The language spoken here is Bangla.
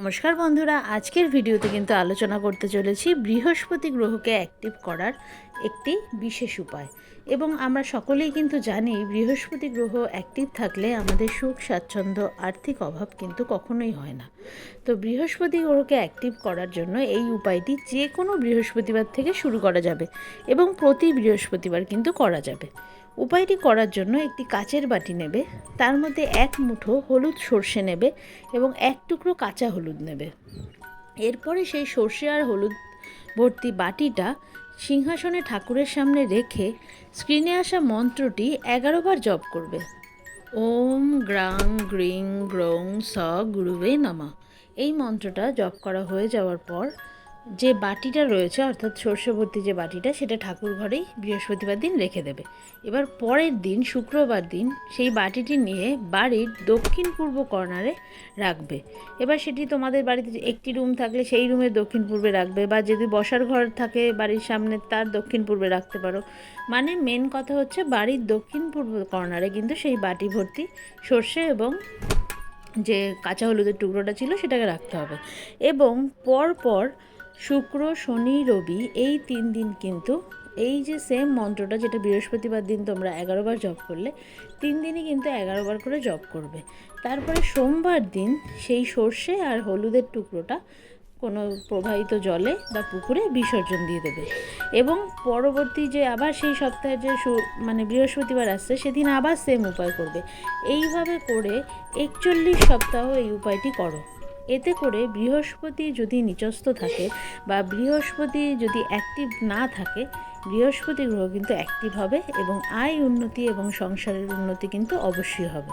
নমস্কার বন্ধুরা, আজকের ভিডিওতে কিন্তু আলোচনা করতে চলেছি বৃহস্পতি গ্রহকে অ্যাক্টিভ করার একটি বিশেষ উপায়। এবং আমরা সকলেই কিন্তু জানি বৃহস্পতি গ্রহ অ্যাক্টিভ থাকলে আমাদের সুখ, স্বাচ্ছন্দ্য, আর্থিক অভাব কিন্তু কখনোই হয় না। তো বৃহস্পতি গ্রহকে অ্যাক্টিভ করার জন্য এই উপায়টি যে কোনো বৃহস্পতিবার থেকে শুরু করা যাবে এবং প্রতি বৃহস্পতিবার কিন্তু করা যাবে। উপায়টি করার জন্য একটি কাচের বাটি নেবে, তার মধ্যে এক মুঠো হলুদ সর্ষে নেবে এবং এক টুকরো কাঁচা হলুদ নেবে। এরপরে সেই সর্ষে আর হলুদ ভর্তি বাটিটা সিংহাসনে ঠাকুরের সামনে রেখে স্ক্রিনে আসা মন্ত্রটি এগারোবার জপ করবে। ওম গ্রাং গ্রিং গ্রং স গুরুবে নামা। এই মন্ত্রটা জপ করা হয়ে যাওয়ার পর যে বাটিটা রয়েছে, অর্থাৎ সর্ষে ভর্তি যে বাটিটা, সেটা ঠাকুর ঘরেই বৃহস্পতিবার দিন রেখে দেবে। এবার পরের দিন, শুক্রবার দিন, সেই বাটিটি নিয়ে বাড়ির দক্ষিণ পূর্ব কর্নারে রাখবে। এবার সেটি তোমাদের বাড়িতে একটি রুম থাকলে সেই রুমের দক্ষিণ পূর্বে রাখবে, বা যদি বসার ঘর থাকে বাড়ির সামনে, তার দক্ষিণ পূর্বে রাখতে পারো। মানে মেন কথা হচ্ছে বাড়ির দক্ষিণ পূর্ব কর্নারে কিন্তু সেই বাটি ভর্তি সর্ষে এবং যে কাঁচা হলুদের টুকরোটা ছিল, সেটাকে রাখতে হবে। এবং পরপর শুক্র, শনি, রবি এই তিন দিন কিন্তু এই যে সেম মন্ত্রটা যেটা বৃহস্পতিবার দিন তোমরা এগারোবার জপ করলে, তিন দিনই কিন্তু এগারোবার করে জপ করবে। তারপরে সোমবার দিন সেই সর্ষে আর হলুদের টুকরোটা কোনো প্রবাহিত জলে বা পুকুরে বিসর্জন দিয়ে দেবে। এবং পরবর্তী যে আবার সেই সপ্তাহে যে মানে বৃহস্পতিবার আসছে, সেদিন আবার সেম উপায় করবে। এইভাবে করে একচল্লিশ সপ্তাহ এই উপায়টি করো। এতে করে বৃহস্পতি যদি নিচস্থ থাকে বা বৃহস্পতি যদি অ্যাক্টিভ না থাকে, বৃহস্পতি গ্রহ কিন্তু অ্যাক্টিভ হবে এবং আয় উন্নতি এবং সংসারের উন্নতি কিন্তু অবশ্যই হবে।